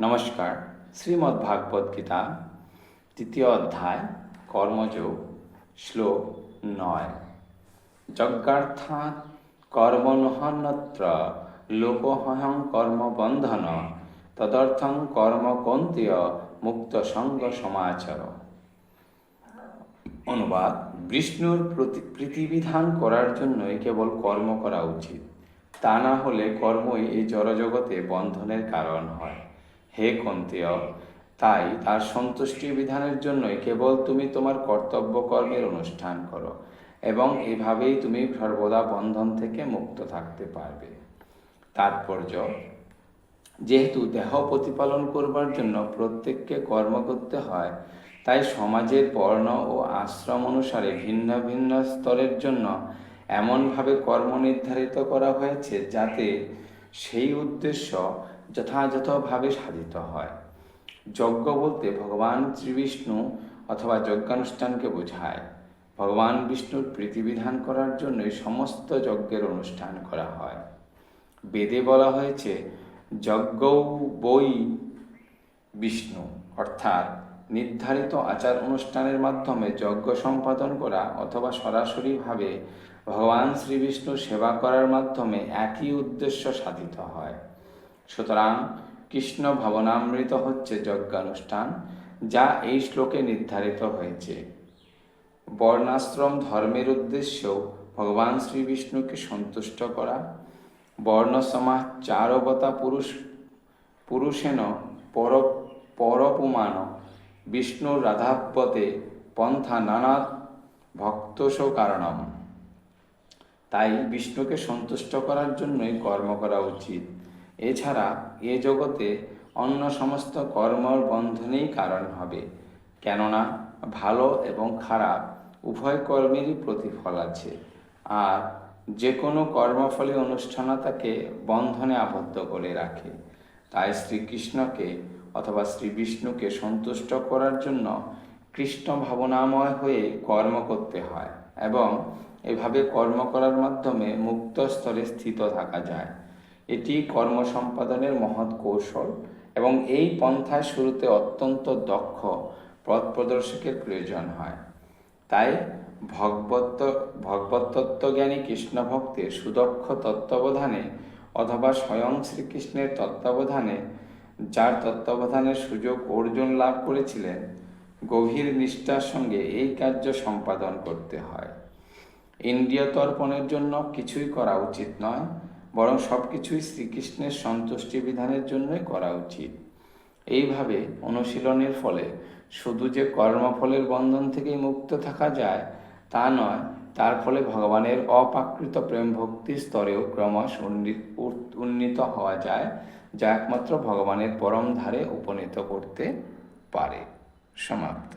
নমস্কার, শ্রীমদ্ ভাগবত গীতা তৃতীয় অধ্যায়, কর্মযোগ, শ্লোক নয়। যজ্ঞার্থাৎ কর্মনহন্যত্র লোকহয়ং কর্মবন্ধন, তদর্থং কর্ম কন্তীয় মুক্ত সঙ্গ সমাচার। অনুবাদ, বিষ্ণুর প্রতি- প্রীতিবিধান করার জন্যই কেবল কর্ম করা উচিত। তা না হলে কর্মই এই জড়জগতে বন্ধনের কারণ হয়। হে কন্তেয় তাই তার সন্তুষ্টি বিধানের জন্যই কেবল তুমি তোমার কর্তব্য কর্মের অনুষ্ঠান করো এবং এভাবেই তুমি সর্বদা বন্ধন থেকে মুক্ত থাকতে পারবে। তাৎপর্য, যেহেতু দেহ প্রতিপালন করবার জন্য প্রত্যেককে কর্ম করতে হয়, তাই সমাজের বর্ণ ও আশ্রম অনুসারে ভিন্ন ভিন্ন স্তরের জন্য এমনভাবে কর্ম নির্ধারিত করা হয়েছে যাতে সেই উদ্দেশ্য যথাযথভাবে সাধিত হয়। যজ্ঞ বলতে ভগবান শ্রীবিষ্ণু অথবা যজ্ঞানুষ্ঠানকে বোঝায়। ভগবান বিষ্ণুর প্রীতিবিধান করার জন্যই সমস্ত যজ্ঞের অনুষ্ঠান করা হয়। বেদে বলা হয়েছে, যজ্ঞ বই বিষ্ণু অর্থাৎ নির্ধারিত আচার অনুষ্ঠানের মাধ্যমে যজ্ঞ সম্পাদন করা অথবা সরাসরিভাবে ভগবান শ্রীবিষ্ণু সেবা করার মাধ্যমে একই উদ্দেশ্য সাধিত হয়। সুতরাং কৃষ্ণ ভাবনামৃত হচ্ছে যজ্ঞানুষ্ঠান, যা এই শ্লোকে নির্ধারিত হয়েছে। বর্ণাশ্রম ধর্মের উদ্দেশ্য ভগবান শ্রীবিষ্ণুকে সন্তুষ্ট করা, বর্ণসমাজ চারবতা পুরুষ, পুরুষেন পর পরপুমান বিষ্ণুর রাধাপতে পন্থা নানা ভক্তস কারণম। তাই বিষ্ণুকে সন্তুষ্ট করার জন্যই কর্ম করা উচিত। এছাড়া এ জগতে অন্য সমস্ত কর্মর বন্ধনেই কারণ হবে। কেননা ভালো এবং খারাপ উভয় কর্মেরই প্রতিফল আছে। আর যে কোনো কর্মফলে অনুষ্ঠানতাকে বন্ধনে আবদ্ধ করে রাখে। তাই শ্রীকৃষ্ণকে অথবা শ্রী বিষ্ণুকে সন্তুষ্ট করার জন্য কৃষ্ণ ভাবনাময় হয়ে কর্ম করতে হয় এবং এভাবে কর্ম করার মাধ্যমে মুক্ত স্তরে স্থিত থাকা যায়। এটি কর্ম সম্পাদনের মহৎ কৌশল এবং এই পন্থায় শুরুতে অত্যন্ত দক্ষ পথ প্রদর্শকের প্রয়োজন হয়। তাই ভগবত ভগবত তত্ত্বজ্ঞানী কৃষ্ণ ভক্তের সুদক্ষ তত্ত্বাবধানে অথবা স্বয়ং শ্রীকৃষ্ণের তত্ত্বাবধানে, যার তত্ত্বাবধানের সুযোগ অর্জুন লাভ করেছিলেন, গভীর নিষ্ঠার সঙ্গে এই কার্য সম্পাদন করতে হয়। ইন্দ্রিয় তর্পণের জন্য কিছুই করা উচিত নয় বরং সব কিছুই শ্রীকৃষ্ণের সন্তুষ্টি বিধানের জন্যই করা উচিত। এইভাবে অনুশীলনের ফলে শুধু যে কর্মফলের বন্ধন থেকেই মুক্ত থাকা যায়, তা নয়, তার ফলে ভগবানের অপ্রাকৃত প্রেম ভক্তির স্তরেও ক্রমশ উন্নীত হওয়া যায়, যা একমাত্র ভগবানের পরম ধারে উপনীত করতে পারে। সমাপ্ত।